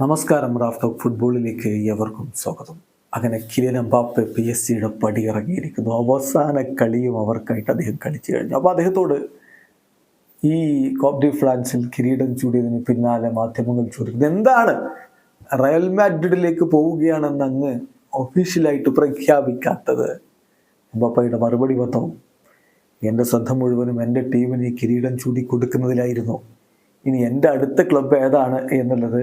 നമസ്കാരം Raf talk ഫുട്ബോളിലേക്ക് ഏവർക്കും സ്വാഗതം. അങ്ങനെ കിലിയൻ എംബാപ്പെ പി എസ് സിയുടെ പടി ഇറങ്ങിയിരിക്കുന്നു അവസാന കളിയും അവർക്കായിട്ട് അദ്ദേഹം കളിച്ചു കഴിഞ്ഞു. അപ്പോൾ അദ്ദേഹത്തോട് ഈ കോപ്ഡി ഫ്രാൻസിൽ കിരീടം ചൂടിയതിന് പിന്നാലെ മാധ്യമങ്ങൾ ചോദിക്കുന്നത് എന്താണ്? റയൽ മാഡ്രിഡിലേക്ക് പോവുകയാണെന്ന് അങ്ങ് ഒഫീഷ്യലായിട്ട് പ്രഖ്യാപിക്കാത്തത്? എംബാപ്പയുടെ മറുപടി വന്നു എന്റെ ശ്രദ്ധ മുഴുവനും എന്റെ ടീമിന് കിരീടം ചൂടി കൊടുക്കുന്നതിലായിരുന്നു ഇനി എന്റെ അടുത്ത ക്ലബ്ബ് ഏതാണ്? എന്നുള്ളത്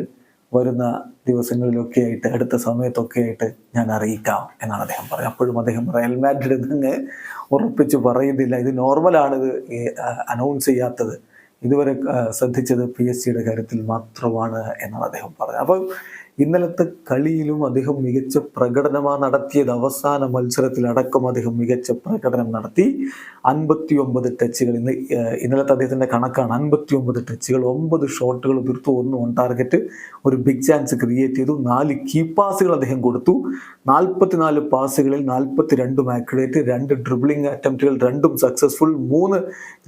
വരുന്ന ദിവസങ്ങളിലൊക്കെ ആയിട്ട് അടുത്ത സമയത്തൊക്കെ ആയിട്ട് ഞാൻ അറിയിക്കാം എന്നാണ് അദ്ദേഹം പറയുന്നത് അപ്പോഴും അദ്ദേഹം റയൽ മാഡ്രിഡ് നിന്ന് ഉറപ്പിച്ച് പറയുന്നില്ല. ഇത് നോർമലാണ് ഇത് അനൗൺസ് ചെയ്യാത്തത്. ഇതുവരെ ശ്രദ്ധിച്ചത് പി എസ് സിയുടെ കാര്യത്തിൽ മാത്രമാണ് എന്നാണ് അദ്ദേഹം പറഞ്ഞത്. അപ്പം ഇന്നലത്തെ കളിയിലും അദ്ദേഹം മികച്ച പ്രകടനമാണ് നടത്തിയത്. അവസാന മത്സരത്തിലടക്കം അദ്ദേഹം മികച്ച പ്രകടനം നടത്തി. അൻപത്തി ഒമ്പത് ടച്ചുകൾ ഇന്ന് ഇന്നലത്തെ അദ്ദേഹത്തിന്റെ കണക്കാണ്. അൻപത്തി ഒമ്പത് ടച്ചുകൾ ഒമ്പത് ഷോട്ടുകൾ തീർത്തു ഒന്ന് ഓൺ ടാർഗറ്റ് ഒരു ബിഗ് ചാൻസ് ക്രിയേറ്റ് ചെയ്തു. നാല് കീ പാസുകൾ അദ്ദേഹം കൊടുത്തു. നാൽപ്പത്തിനാല് പാസുകളിൽ നാൽപ്പത്തി രണ്ടും ആക്യുറേറ്റ് രണ്ട് ഡ്രിബിളിംഗ് അറ്റംപ്റ്റുകൾ രണ്ടും സക്സസ്ഫുൾ മൂന്ന്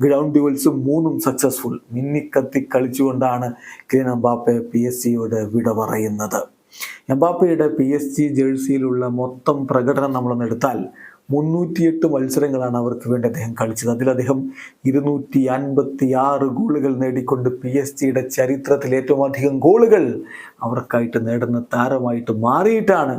ഗ്രൗണ്ട് ഡ്യൂവൽസും മൂന്നും സക്സസ്ഫുൾ മിന്നിക്കത്തി കളിച്ചുകൊണ്ടാണ് കിരൺ എംബാപ്പെ പി എസ് സിയോട് വിട പറയുന്നത്. എംബാപ്പയുടെ പി എസ് ജി ജേഴ്സിയിലുള്ള മൊത്തം പ്രകടനം നമ്മളൊന്ന് എടുത്താൽ മുന്നൂറ്റിയെട്ട് മത്സരങ്ങളാണ് അവർക്ക് വേണ്ടി അദ്ദേഹം കളിച്ചത്. അതിൽ അദ്ദേഹം ഇരുന്നൂറ്റി അൻപത്തി ആറ് ഗോളുകൾ നേടിക്കൊണ്ട് പി എസ് ജിയുടെ ചരിത്രത്തിൽ ഏറ്റവും അധികം ഗോളുകൾ അവർക്കായിട്ട് നേടുന്ന താരമായിട്ട് മാറിയിട്ടാണ്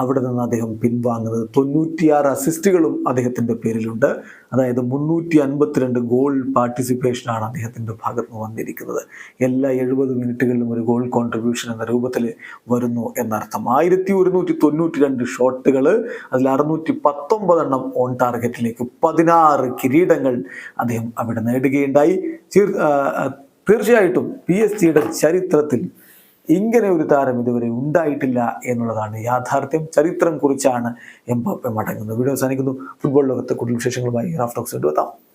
അവിടെ നിന്ന് അദ്ദേഹം പിൻവാങ്ങുന്നത്. തൊണ്ണൂറ്റിയാറ് അസിസ്റ്റുകളും അദ്ദേഹത്തിന്റെ പേരിലുണ്ട്. അതായത് മുന്നൂറ്റി അൻപത്തിരണ്ട് ഗോൾ പാർട്ടിസിപ്പേഷനാണ് അദ്ദേഹത്തിന്റെ ഭാഗത്ത് നിന്ന് വന്നിരിക്കുന്നത്. എല്ലാ എഴുപത് മിനിറ്റുകളിലും ഒരു ഗോൾ കോൺട്രിബ്യൂഷൻ എന്ന രൂപത്തിൽ വരുന്നു എന്നർത്ഥം. ആയിരത്തി ഒരുന്നൂറ്റി തൊണ്ണൂറ്റി രണ്ട് ഷോട്ടുകൾ അതിൽ അറുന്നൂറ്റി പത്തൊമ്പതെണ്ണം ഓൺ ടാർഗറ്റിലേക്ക് പതിനാറ് കിരീടങ്ങൾ അദ്ദേഹം അവിടെ നേടുകയുണ്ടായി. തീർച്ചയായിട്ടും പി എസ് സിയുടെ ചരിത്രത്തിൽ ഇങ്ങനെ ഒരു താരം ഇതുവരെ ഉണ്ടായിട്ടില്ല എന്നുള്ളതാണ് യാഥാർത്ഥ്യം. ചരിത്രം കുറിച്ചാണ് എംബാപ്പെ മടങ്ങുന്നത്. വീഡിയോ അവസാനിക്കുന്നു. ഫുട്ബോൾ ലോകത്തെ കൂടുതൽ വിശേഷങ്ങളുമായി റാഫ്റ്റോക്സ് എത്താം.